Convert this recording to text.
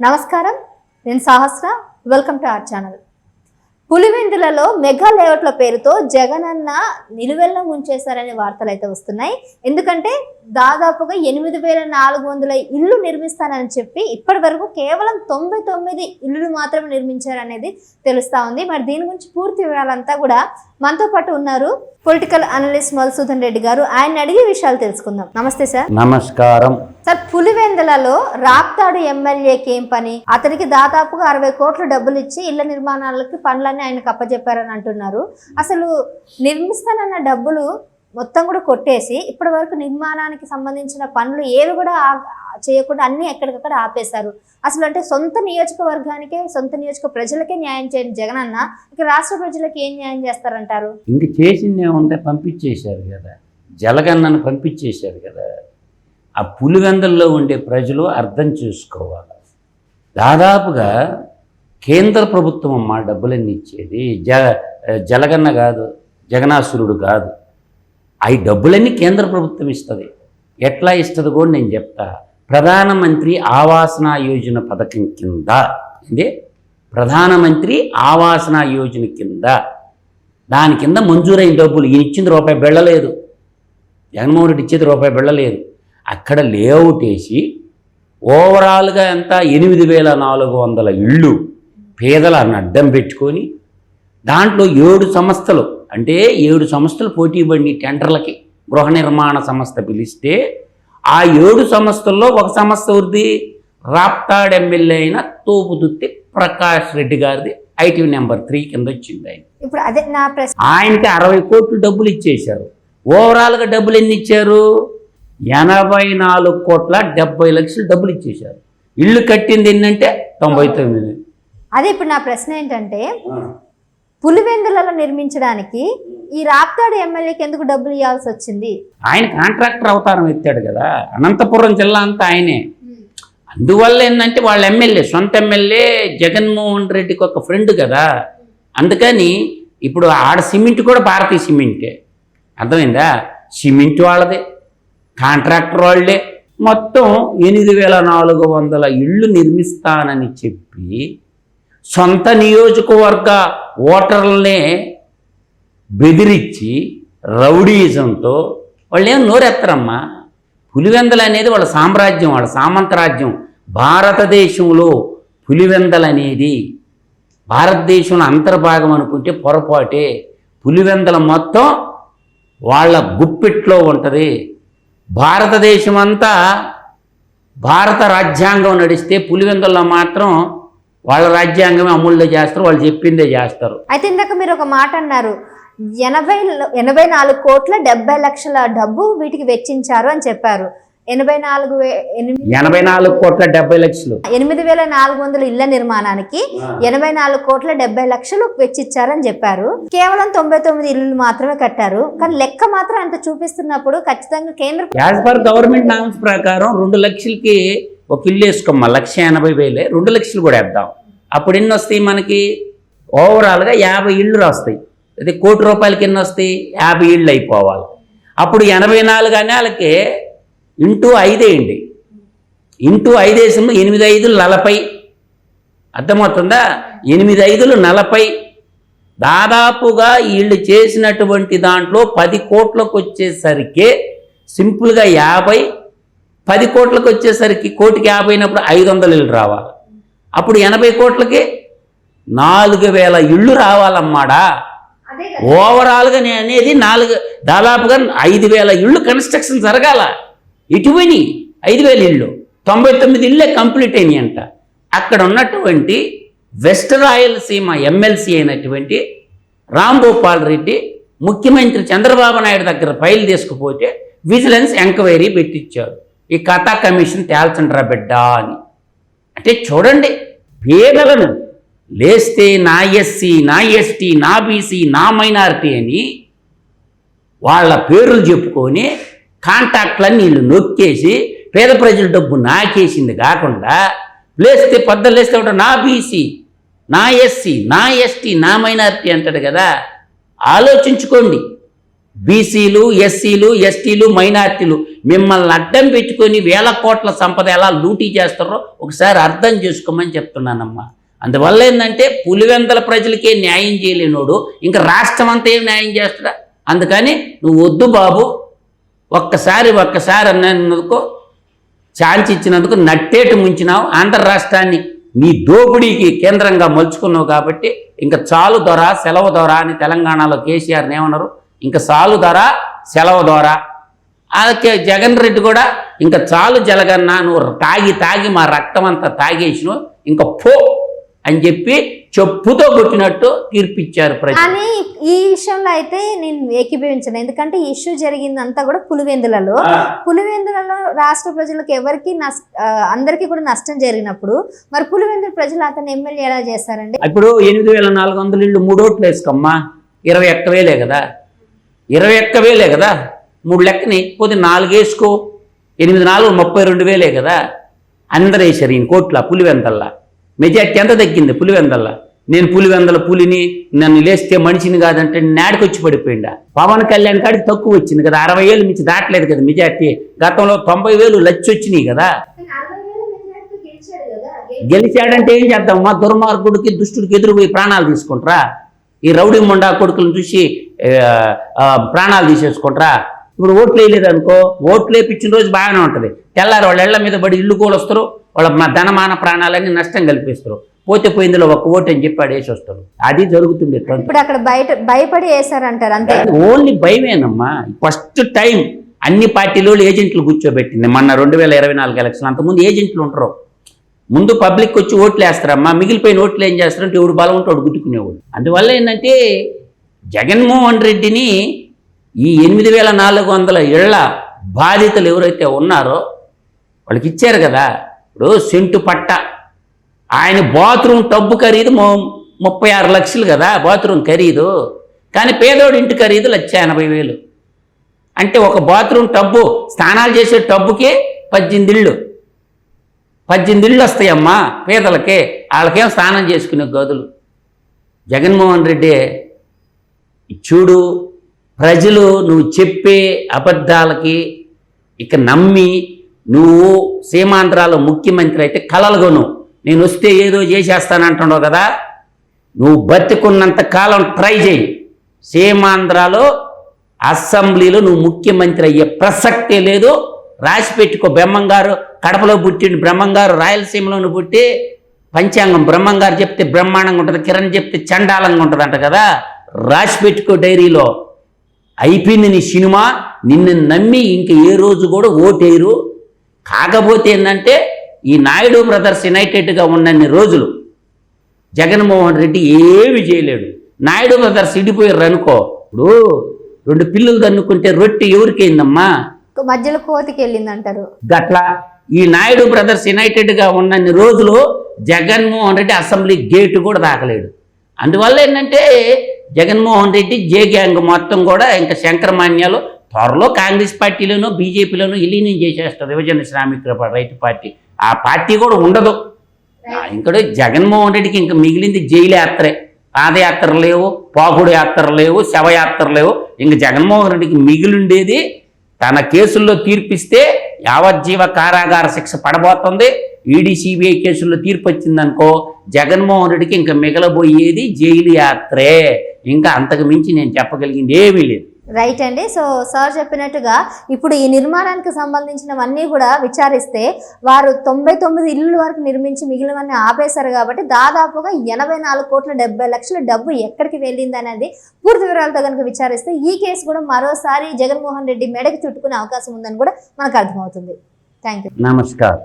నమస్కారం. నేను Sahasra. Welcome to our channel పులివెందులలో mega లేఅవుట్ల పేరుతో జగనన్న నిలువెల్లం ముంచేశారనే వార్తలు అయితే వస్తున్నాయి. ఎందుకంటే దాదాపుగా ఎనిమిది వేల నాలుగు వందల ఇల్లు నిర్మిస్తానని చెప్పి ఇప్పటి వరకు కేవలం తొంభై తొమ్మిది ఇల్లులు మాత్రమే నిర్మించారనేది తెలుస్తూ ఉంది. మరి దీని గురించి పూర్తి వివరాలంతా కూడా మనతో పాటు ఉన్నారు పొలిటికల్ అనలిస్ట్ మధుసూదన్ రెడ్డి గారు. ఆయన అడిగే విషయాలు తెలుసుకుందాం. నమస్తే సార్. నమస్కారం. సార్ పులివెందులలో రాప్తాడు ఎమ్మెల్యేకి ఏం పని? అతనికి దాదాపుగా అరవై కోట్ల డబ్బులు ఇచ్చి ఇళ్ళ నిర్మాణాలకి పనులన్నీ ఆయనకు అప్పచెప్పారని అంటున్నారు. అసలు నిర్మిస్తానన్న డబ్బులు మొత్తం కూడా కొట్టేసి ఇప్పటి వరకు నిర్మాణానికి సంబంధించిన పనులు ఏవి కూడా చేయకుండా అన్ని ఎక్కడికక్కడ ఆపేశారు. అసలు అంటే సొంత నియోజకవర్గానికే సొంత నియోజక ప్రజలకే న్యాయం చేయని జగన్ అన్న ఇక రాష్ట్ర ప్రజలకు ఏం న్యాయం చేస్తారంటారు? ఇంక చేసింది ఏముంటే పంపించేశారు కదా. జలగన్నను పంపించేశారు కదా. ఆ పులివెందల్లో ఉండే ప్రజలు అర్థం చేసుకోవాలి. దాదాపుగా కేంద్ర ప్రభుత్వం అమ్మా డబ్బులన్నీ ఇచ్చేది జ జలగన్న కాదు జగనాసురుడు కాదు. అవి డబ్బులన్నీ కేంద్ర ప్రభుత్వం ఇస్తుంది. ఎట్లా ఇస్తుంది కూడా నేను చెప్తా. ప్రధానమంత్రి ఆవాసన యోజన పథకం కింద. అంటే ప్రధానమంత్రి ఆవాసన యోజన కింద. దాని కింద మంజూరైన డబ్బులు ఈయన ఇచ్చింది రూపాయి బెళ్ళలేదు జగన్మోహన్ రెడ్డి ఇచ్చేది రూపాయి బిళ్ళలేదు అక్కడ లేఅవుట్ వేసి ఓవరాల్గా ఎంత? ఎనిమిది వేల నాలుగు వందల ఇళ్ళు పేదలను అడ్డం పెట్టుకొని దాంట్లో ఏడు సంస్థలు అంటే ఏడు సంస్థలు పోటీ పడిన టెండర్లకి గృహ నిర్మాణ సంస్థ పిలిస్తే ఆ ఏడు సంస్థల్లో ఒక సంస్థ వృద్ధి రాప్తాడ్ ఎమ్మెల్యే అయిన తోపుదుత్తి ప్రకాష్ రెడ్డి గారిది ఐటీ నెంబర్ త్రీ కింద వచ్చింది ఆయన. ఇప్పుడు అదే నా ప్రశ్న. ఆయనకి అరవై కోట్లు డబ్బులు ఇచ్చేశారు. ఓవరాల్గా డబ్బులు ఎన్ని ఇచ్చారు? ఎనభై నాలుగు కోట్ల డెబ్బై లక్షలు డబ్బులు ఇచ్చేశారు. ఇల్లు కట్టింది ఎన్నంటే తొంభై తొమ్మిది. అదే ఇప్పుడు నా ప్రశ్న ఏంటంటే పులివెందులలో నిర్మించడానికి ఈ రాప్తాడు ఎమ్మెల్యేకి ఎందుకు డబ్బులు ఇవ్వాల్సి వచ్చింది? ఆయన కాంట్రాక్టర్ అవతారం ఎత్తాడు కదా. అనంతపురం జిల్లా అంతా ఆయనే. అందువల్ల ఏంటంటే వాళ్ళ ఎమ్మెల్యే సొంత ఎమ్మెల్యే జగన్మోహన్ రెడ్డికి ఒక ఫ్రెండ్ కదా. అందుకని ఇప్పుడు ఆడ సిమెంట్ కూడా భారతీయ సిమెంటే. అర్థమైందా? సిమెంట్ వాళ్ళదే కాంట్రాక్టర్ వాళ్ళే. మొత్తం ఎనిమిది వేల నాలుగు వందల ఇళ్ళు నిర్మిస్తానని చెప్పి సొంత నియోజకవర్గ ఓటర్లనే బెదిరించి రౌడీయిజంతో వాళ్ళు ఏం నోరెత్తరమ్మా? పులివెందలు అనేది వాళ్ళ సామ్రాజ్యం వాళ్ళ సామంతరాజ్యం. భారతదేశంలో పులివెందలు అనేది భారతదేశంలో అంతర్భాగం అనుకుంటే పొరపాటే. పులివెందల మొత్తం వాళ్ళ గుప్పిట్లో ఉంటుంది. భారతదేశం అంతా భారత రాజ్యాంగం నడిస్తే పులివెందుల్లో మాత్రం వాళ్ళ రాజ్యాంగమే అమల్లో చేస్తారు వాళ్ళు చెప్పిందే చేస్తారు. అయితే ఇందాక మీరు ఒక మాట అన్నారు ఎనభై ఎనభై నాలుగు కోట్ల డెబ్బై లక్షల డబ్బు వీటికి వెచ్చించారు అని చెప్పారు. ఎనభై నాలుగు ఎనభై నాలుగు కోట్ల డెబ్బై లక్షలు. ఎనిమిది వేల నాలుగు వందల ఇళ్ళ నిర్మాణానికి ఎనభై నాలుగు కోట్ల డెబ్బై లక్షలు వెచ్చిచ్చారని చెప్పారు. కేవలం తొంభై తొమ్మిది ఇల్లు మాత్రమే కట్టారు. కానీ లెక్క మాత్రం అంత చూపిస్తున్నప్పుడు ఖచ్చితంగా కేంద్ర యాజ్ పర్ గవర్నమెంట్ నామ్స్ ప్రకారం రెండు లక్షలకి ఒక ఇల్లు వేసుకోమ్మా. లక్ష ఎనభై వేలే. రెండు లక్షలు కూడా వేద్దాం. అప్పుడు ఎన్ని వస్తాయి మనకి? ఓవరాల్గా యాభై ఇళ్ళు వస్తాయి అదే కోటి రూపాయల కింద వస్తాయి యాభై ఇళ్ళు అయిపోవాలి. అప్పుడు ఎనభై నాలుగు అనేళ్ళకి ఇంటూ ఐదేయండి ఇంటూ ఐదేసంలో ఎనిమిది ఐదులు నలభై. అర్థమవుతుందా? ఎనిమిది ఐదులు నలభై. దాదాపుగా వీళ్ళు చేసినటువంటి దాంట్లో పది కోట్లకు వచ్చేసరికి సింపుల్గా యాభై పది కోట్లకు వచ్చేసరికి కోటికి యాభై అయినప్పుడు ఐదు వందల ఇళ్ళు రావాలి. అప్పుడు ఎనభై కోట్లకి నాలుగు వేల ఇళ్ళు రావాలమ్మాడా? ఓవరాల్గా నేను అనేది నాలుగు దాదాపుగా ఐదు వేల ఇళ్ళు కన్స్ట్రక్షన్ జరగాల. ఇటువని ఐదు వేల ఇళ్ళు. తొంభై తొమ్మిది ఇళ్ళే కంప్లీట్ అయినాయి అంట అక్కడ ఉన్నటువంటి వెస్ట్ రాయలసీమ ఎమ్మెల్సీ అయినటువంటి రామ్ గోపాల్ రెడ్డి ముఖ్యమంత్రి చంద్రబాబు నాయుడు దగ్గర ఫైల్ తీసుకుపోతే విజిలెన్స్ ఎంక్వైరీ పెట్టించాడు ఈ కథా కమిషన్ తేల్చండ్రా బిడ్డ అని. అంటే చూడండి పేదలను లేస్తే నా ఎస్సీ నా ఎస్టీ నా బీసీ నా మైనారిటీ అని వాళ్ళ పేర్లు చెప్పుకొని కాంటాక్ట్లన్నీ వీళ్ళు నొక్కేసి పేద ప్రజల డబ్బు నాకేసింది కాకుండా లేస్తే పెద్ద లేస్తే ఒకటి నా బీసీ నా ఎస్సీ నా ఎస్టీ నా మైనారిటీ అంటాడు కదా. ఆలోచించుకోండి. బీసీలు ఎస్సీలు ఎస్టీలు మైనార్టీలు మిమ్మల్ని అడ్డం పెట్టుకొని వేల కోట్ల సంపద ఎలా లూటీ చేస్తారో ఒకసారి అర్థం చేసుకోమని చెప్తున్నానమ్మా. అందువల్ల ఏంటంటే పులివెందల ప్రజలకే న్యాయం చేయలేనోడు ఇంకా రాష్ట్రం అంతా ఏం న్యాయం చేస్తాడా? అందుకని నువ్వు వద్దు బాబు. ఒక్కసారి ఒక్కసారి అన్నందుకు ఛాన్స్ ఇచ్చినందుకు నట్టేటు ముంచినావు. ఆంధ్ర రాష్ట్రాన్ని నీ దోపిడీకి కేంద్రంగా మలుచుకున్నావు కాబట్టి ఇంకా చాలు దొర సెలవు దొర అని తెలంగాణలో కేసీఆర్ని ఏమన్నారు? ఇంకా చాలు దొర సెలవు దొర. అలాగే జగన్ రెడ్డి కూడా ఇంకా చాలు జలగన్నా నువ్వు తాగి తాగి మా రక్తం అంతా తాగేసినావు. ఇంకా పో. అని చెప్పి చెప్పుతో కొట్టినట్టు తీర్పిచ్చారు ప్రజలు. కానీ ఈ విషయంలో అయితే నేను ఏకీభవించను. ఎందుకంటే ఇష్యూ జరిగిందంతా కూడా పులివెందులలో. పులివెందులలో రాష్ట్ర ప్రజలకు ఎవరికి అందరికీ కూడా నష్టం జరిగినప్పుడు మరి పులివెందుల ప్రజలు అతను ఎమ్మెల్యే ఎలా చేస్తారండి? ఇప్పుడు ఎనిమిది వేల నాలుగు వందల ఇళ్ళు మూడు ఓట్లు వేసుకోమ్మా. ఇరవై ఒక్క వేలే కదా. ఇరవై ఒక్క వేలే కదా. మూడు లెక్కని. పోతే నాలుగు వేసుకో. ఎనిమిది నాలుగు ముప్పై రెండు వేలే కదా. అందరు వేసారు ఈయన కోట్ల పులివెందల్లా. మెజార్టీ ఎంత తగ్గింది పులివెందల్లా నేను పులివెందల పులిని నన్ను లేస్తే మనిషిని కాదంటే నాడికొచ్చి పడిపోయిండా. పవన్ కళ్యాణ్ కాడికి తక్కువ వచ్చింది కదా అరవై వేలు మించి దాటలేదు కదా మెజార్టీ. గతంలో తొంభై వేలు లచ్చి వచ్చినాయి కదా. గెలిచాడంటే ఏం చేద్దామమ్మా? దుర్మార్గుడికి దుష్టుడికి ఎదురుపోయి ప్రాణాలు తీసుకుంటారా. ఈ రౌడీ మొండా కొడుకులను చూసి ప్రాణాలు తీసేసుకుంటారా. ఇప్పుడు ఓట్లు వేయలేదు అనుకో ఓట్లు వేపించిన రోజు బాగానే ఉంటుంది. తెల్లారి వాళ్ళ ఇళ్ళ మీద పడి ఇల్లు కూడా వస్తారు వాళ్ళ మా ధనమాన ప్రాణాలన్నీ నష్టం కల్పిస్తారు. పోతే పోయిందిలో ఒక ఓటు అని చెప్పి ఆడేసి వస్తారు అది జరుగుతుంది. ఇప్పుడు అక్కడ బయట భయపడి వేసారంటారు అంతే. ఓన్లీ భయమేనమ్మా. ఫస్ట్ టైం అన్ని పార్టీలు ఏజెంట్లు కూర్చోబెట్టింది. మొన్న రెండు వేల ఇరవై నాలుగు ఎలక్షన్ అంతకుముందు ఏజెంట్లు ఉంటారు ముందు పబ్లిక్ వచ్చి ఓట్లు వేస్తారమ్మా. మిగిలిపోయిన ఓట్లు ఏం చేస్తారంటే ఎవడు బలం ఉంటే వాడు గుట్టుకునేవాడు అందువల్ల ఏంటంటే జగన్మోహన్ రెడ్డిని ఈ ఎనిమిది వేల నాలుగు వందల ఇళ్ళ బాధితులు ఎవరైతే ఉన్నారో వాళ్ళకి ఇచ్చారు కదా. ఇప్పుడు సెంటు పట్ట. ఆయన బాత్రూమ్ టబ్బు ఖరీదు ము- ముప్పై ఆరు లక్షలు కదా బాత్రూమ్ ఖరీదు. కానీ పేదోడి ఇంటి ఖరీదు లక్ష ఎనభై వేలు. అంటే ఒక బాత్రూమ్ టబ్బు స్నానాలు చేసే టబ్బుకి పద్దెనిమిది ఇళ్ళు. పద్దెనిమిది ఇళ్ళు వస్తాయమ్మా పేదలకి. వాళ్ళకేం స్నానం చేసుకునే గదులు? జగన్మోహన్ రెడ్డి చూడు ప్రజలు నువ్వు చెప్పే అబద్ధాలకి ఇక నమ్మి నువ్వు సీమాంధ్రాలో ముఖ్యమంత్రి అయితే కలలుగొను. నేను వస్తే ఏదో చేసేస్తానంటున్నావు కదా? నువ్వు బతికున్నంత కాలం ట్రై చేయి. సీమాంధ్రాలో అసెంబ్లీలో నువ్వు ముఖ్యమంత్రి అయ్యే ప్రసక్తే లేదు. రాసి పెట్టుకో బ్రహ్మంగారు కడపలో పుట్టిండు బ్రహ్మంగారు రాయలసీమలోను పుట్టి పంచాంగం బ్రహ్మంగారు చెప్తే బ్రహ్మాండంగా ఉంటుంది కిరణ్ చెప్తే చండాలంగా ఉంటుంది అంట కదా? రాసి పెట్టుకో డైరీలో. అయిపోయింది నీ సినిమా నిన్ను నమ్మి ఇంక ఏ రోజు కూడా ఓటేయరు. కాకపోతే ఏంటంటే ఈ నాయుడు బ్రదర్స్ యునైటెడ్గా ఉన్నన్ని రోజులు జగన్మోహన్ రెడ్డి ఏమి చేయలేడు. నాయుడు బ్రదర్స్ ఇడిపోయారు అనుకో ఇప్పుడు రెండు పిల్లలు దన్నుకుంటే రొట్టె ఎవరికైందమ్మా? మధ్యలో కోతికి వెళ్ళింది అంటారు గట్లా ఈ నాయుడు బ్రదర్స్ యునైటెడ్గా ఉన్నన్ని రోజులు జగన్మోహన్ రెడ్డి అసెంబ్లీ గేటు కూడా దాకలేడు అందువల్ల ఏంటంటే జగన్మోహన్ రెడ్డి జే గ్యాంగ్ మొత్తం కూడా ఇంకా శంకరమాన్యాలు త్వరలో కాంగ్రెస్ పార్టీలోనూ బీజేపీలోనూ విలీనం చేసేస్తారు యువజన శ్రామిక రైతు పార్టీ. ఆ పార్టీ కూడా ఉండదు. ఆ, జగన్మోహన్ రెడ్డికి ఇంకా మిగిలింది జైలు యాత్రే పాదయాత్ర లేవు పాకుడు యాత్ర లేవు శవయాత్ర లేవు. ఇంక జగన్మోహన్ రెడ్డికి మిగిలిండేది తన కేసుల్లో తీర్పిస్తే యావజ్జీవ కారాగార శిక్ష పడబోతుంది. ఈడీ సిబిఐ కేసుల్లో తీర్పు వచ్చిందనుకో జగన్మోహన్ రెడ్డికి ఇంకా మిగలబోయేది జైలు యాత్రే ఇంకా అంతకు మించి నేను చెప్పగలిగింది ఏమీ లేదు. రైట్ అండి. సో సార్ చెప్పినట్టుగా ఇప్పుడు ఈ నిర్మాణానికి సంబంధించినవన్నీ కూడా విచారిస్తే వారు తొంభై తొమ్మిది ఇల్లు వరకు నిర్మించి మిగిలినవన్నీ ఆపేశారు కాబట్టి దాదాపుగా ఎనభై నాలుగు కోట్ల డెబ్బై లక్షల డబ్బు ఎక్కడికి వెళ్ళింది అనేది పూర్తి వివరాలతో కనుక విచారిస్తే ఈ కేసు కూడా మరోసారి జగన్మోహన్ రెడ్డి మెడకి చుట్టుకునే అవకాశం ఉందని కూడా మనకు అర్థమవుతుంది. థ్యాంక్ యూ నమస్కారం.